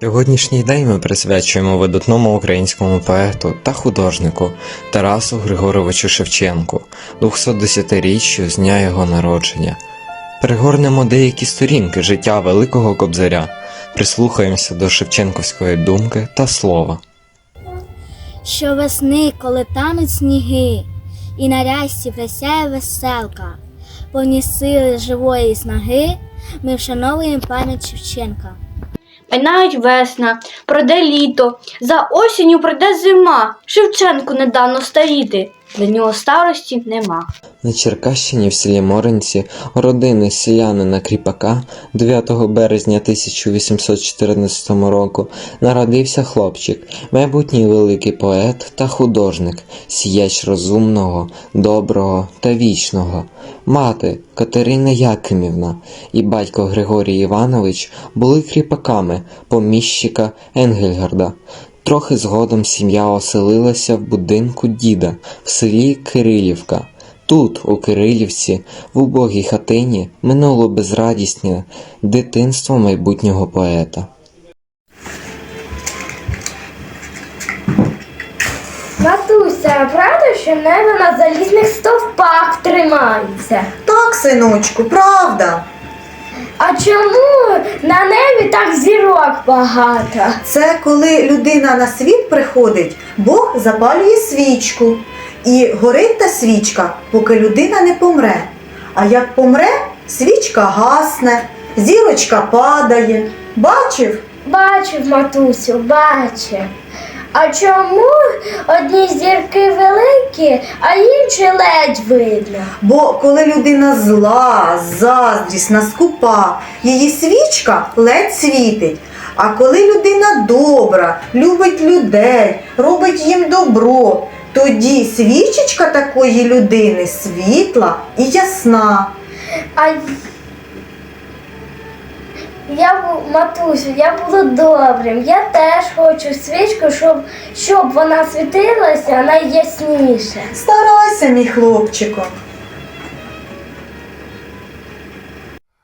Сьогоднішній день ми присвячуємо видатному українському поету та художнику Тарасу Григоровичу Шевченку, 210-річчю з дня його народження. Перегорнемо деякі сторінки життя Великого Кобзаря, прислухаємося до шевченківської думки та слова. Що весни, коли тануть сніги, і на рясці присяє веселка, повні сили живої снаги, ми вшановуємо пам'ять Шевченка. Минають весна, пройде літо, за осінню прийде зима. Шевченку не дано старіти, для нього старості нема. На Черкащині в селі Моринці родини селянина Кріпака 9 березня 1814 року народився хлопчик, майбутній великий поет та художник, сіяч розумного, доброго та вічного. Мати Катерина Якимівна і батько Григорій Іванович були кріпаками поміщика Енгельгарда. Трохи згодом сім'я оселилася в будинку діда в селі Кирилівка. Тут, у Кирилівці, в убогій хатині, минуло безрадісне дитинство майбутнього поета. Матуся, а правда, що небо на залізних стовпах тримається? Так, синочку, правда. А чому на небі так зірок багато? Це коли людина на світ приходить, Бог запалює свічку. І горить та свічка, поки людина не помре. А як помре, свічка гасне, зірочка падає. Бачив? Бачив, матусю, бачив. А чому одні зірки великі, а інші ледь видно? Бо коли людина зла, заздрісна, скупа, її свічка ледь світить. А коли людина добра, любить людей, робить їм добро, тоді свічечка такої людини світла і ясна. А я матусю, я буду добрим. Я теж хочу свічку, щоб, щоб вона світилася найясніше. Старайся, мій хлопчику.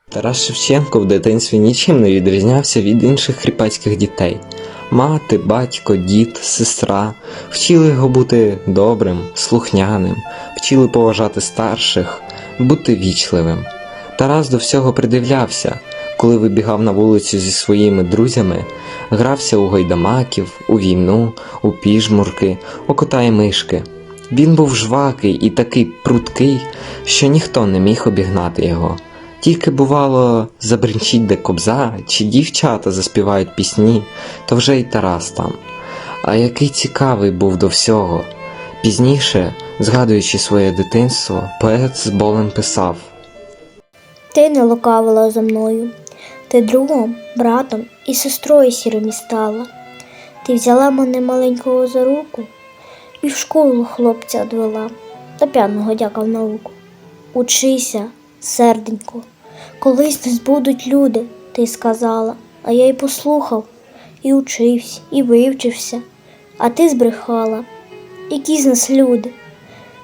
Тарас Шевченко в дитинстві нічим не відрізнявся від інших кріпацьких дітей. Мати, батько, дід, сестра вчили його бути добрим, слухняним, вчили поважати старших, бути вічливим. Тарас до всього придивлявся, коли вибігав на вулицю зі своїми друзями, грався у гайдамаків, у війну, у піжмурки, у кота і мишки. Він був жвакий і такий пруткий, що ніхто не міг обігнати його. Тільки бувало, забринчить де кобза, чи дівчата заспівають пісні, то вже й Тарас там. А який цікавий був до всього. Пізніше, згадуючи своє дитинство, поет з болем писав. Ти не лукавила за мною, ти другом, братом і сестрою сірим стала. Ти взяла мене маленького за руку і в школу хлопця одвела, та п'яного дякав науку. Учися, серденько, колись нас будуть люди, ти сказала, а я й послухав, і учився, і вивчився, а ти збрехала. Які з нас люди?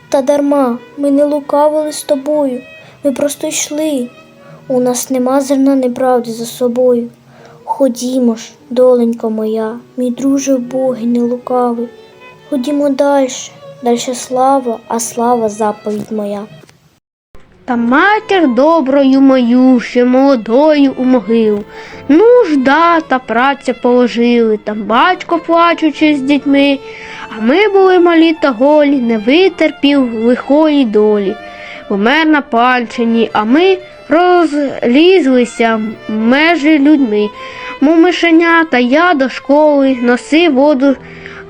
Та дарма, ми не лукавили з тобою, ми просто йшли. У нас нема зерна неправди за собою. Ходімо ж, доленько моя, мій друже Боги не лукавий. Ходімо далі, дальше слава, а слава заповідь моя. Та матір доброю мою, ще молодою у могилу. Нужда та праця положили, там батько плачучи з дітьми, а ми були малі та голі, не витерпів лихої долі. Помер на пальчині, а ми розлізлися межі людьми. Мов мишенята, я до школи носив воду,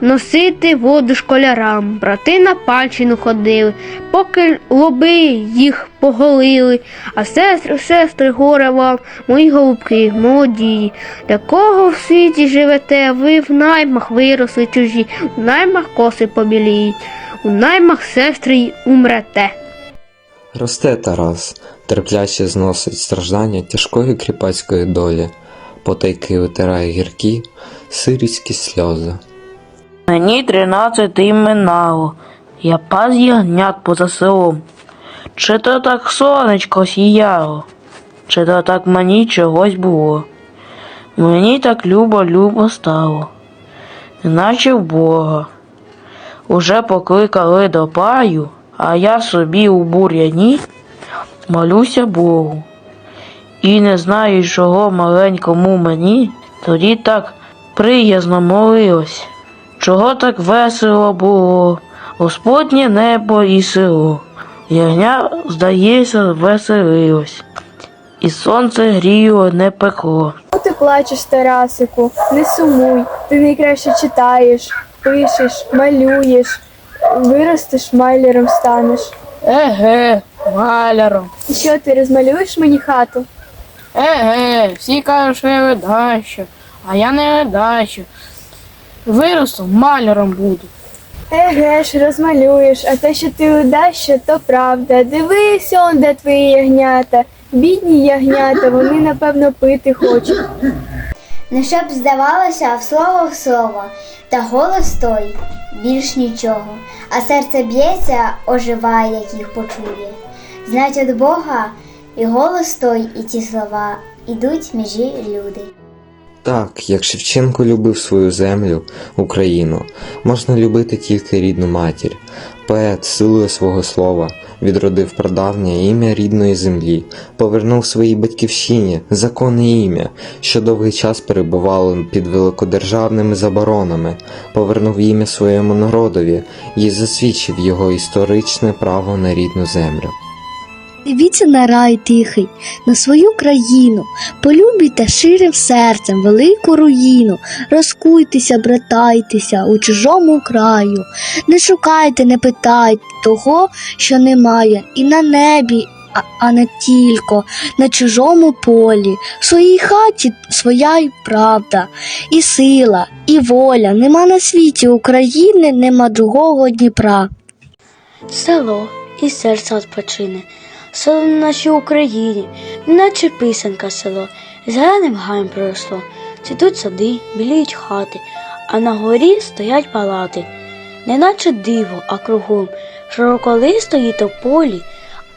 носити воду школярам. Брати на пальчину ходили, поки лоби їх поголили, а сестри, сестри, горе вам, мої голубки, молоді. Для кого в світі живете, ви в наймах виросли чужі, в наймах коси побіліють, у наймах сестри умрете. Росте Тарас, терпляче зносить страждання тяжкої кріпацької долі, потайки витирає гіркі, сиріцькі сльози. Мені тринадцять минало, я пас ягнят поза селом. Чи то так сонечко сіяло, чи то так мені чогось було. Мені так любо-любо стало, наче в Бога. Уже покликали до паю, а я собі у бур'яні молюся Богу. І не знаю, чого маленькому мені тоді так приязно молилось. Чого так весело було, Господнє небо і село. Ягня, здається, веселилось, і сонце гріло, не пекло. Чому ти плачеш, Тарасику? Не сумуй. Ти найкраще читаєш, пишеш, малюєш, виростеш майлером станеш. Еге, маляром. І що ти розмалюєш мені хату? Еге, всі кажуть, що я видащу, а я не видащу. Виросту, маляром буду. Еге ж, розмалюєш, а те, що ти удащо, то правда. Дивись, он де твої ягнята. Бідні ягнята, вони напевно пити хочуть. Не щоб здавалося в слово в слово, та голос той більш нічого, а серце б'ється, оживає, як їх почує. Знать від Бога і голос той, і ті слова ідуть межі люди. Так, як Шевченко любив свою землю, Україну, можна любити тільки рідну матір. Поет силою свого слова відродив прадавнє ім'я рідної землі, повернув своїй батьківщині законне ім'я, що довгий час перебувало під великодержавними заборонами, повернув ім'я своєму народові і засвідчив його історичне право на рідну землю. Дивіться на рай тихий, на свою країну, полюбійте ширим серцем велику руїну, розкуйтеся, братайтеся у чужому краю, не шукайте, не питайте того, що немає, і на небі, а, а не тільки на чужому полі, в своїй хаті своя й правда, і сила, і воля, нема на світі України, нема другого Дніпра. Село і серце відпочине, село на нашій Україні, наче писанка село, зеленим гаєм проросло. Цвітуть сади, біліють хати, а на горі стоять палати, неначе диво, а кругом широколистої тополі,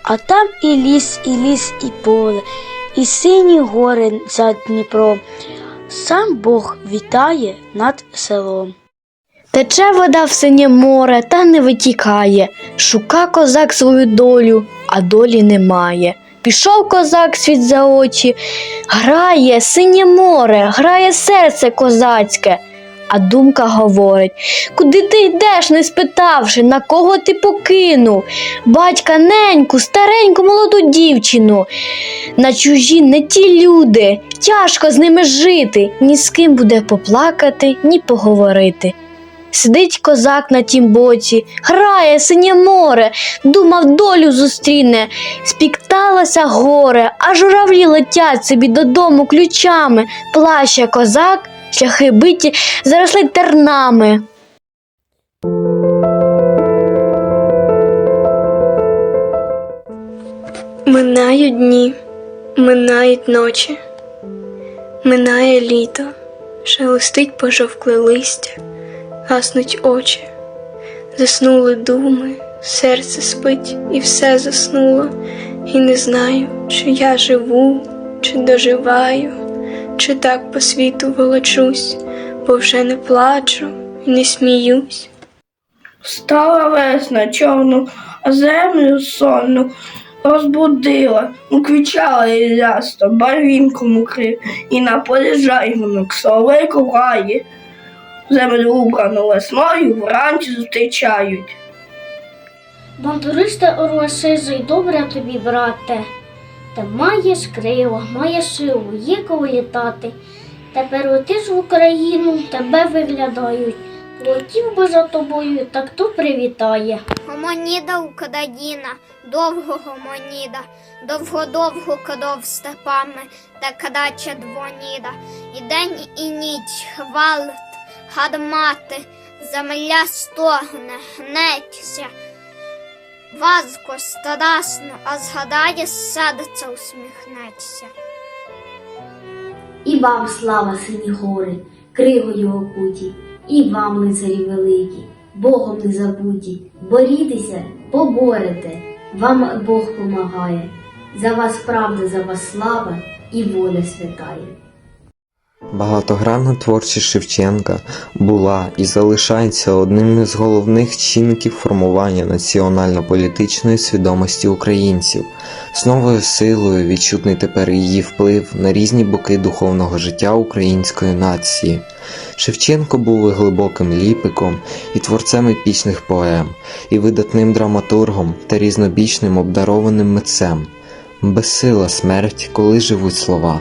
а там і ліс, і ліс, і поле, і сині гори за Дніпром. Сам Бог вітає над селом. Тече вода в синє море та не витікає. Шука козак свою долю, а долі немає. Пішов козак світ за очі, грає синє море, грає серце козацьке. А думка говорить: куди ти йдеш, не спитавши, на кого ти покинув? Батька неньку, стареньку молоду дівчину. На чужі не ті люди, тяжко з ними жити, ні з ким буде поплакати, ні поговорити. Сидить козак на тім боці, грає синє море, думав, долю зустріне, спікталося горе, а журавлі летять собі додому ключами, плаще козак, шляхи биті, заросли тернами. Минають дні, минають ночі, минає літо, шелестить пожовкле листя, гаснуть очі, заснули думи, серце спить і все заснуло, і не знаю, чи я живу, чи доживаю, чи так по світу волочусь, бо вже не плачу і не сміюсь. Стала весна чорну, а землю сонну розбудила, уквічала і лясто, барвінком укрив, і на полі жайвонок соловейко грає. Землю убрану весною вранці зустрічають. Бандуристе орлосизий, добре тобі, брате. Та маєш крила, маєш силу, є коли літати. Тепер летиш в Україну, тебе виглядають. Летів би за тобою, так хто привітає. Гомоніда у кададіна, довго гомоніда, довго-довго кадов степами, та кадача двоніда, і день і ніч хвалить, гадмати, земля стогне, гнеться. Вазко страдасно, а згадає серце усміхнеться. І вам слава, сині гори, кригою окуті, і вам, лицарі великі, Богом не забуті, борітеся, поборете, вам Бог помагає, за вас правда, за вас слава і воля святає. Багатогранна творчість Шевченка була і залишається одним із головних чинників формування національно-політичної свідомості українців. З новою силою відчутний тепер її вплив на різні боки духовного життя української нації. Шевченко був і глибоким ліпиком, і творцем епічних поем, і видатним драматургом та різнобічним обдарованим митцем. Безсила смерть, коли живуть слова.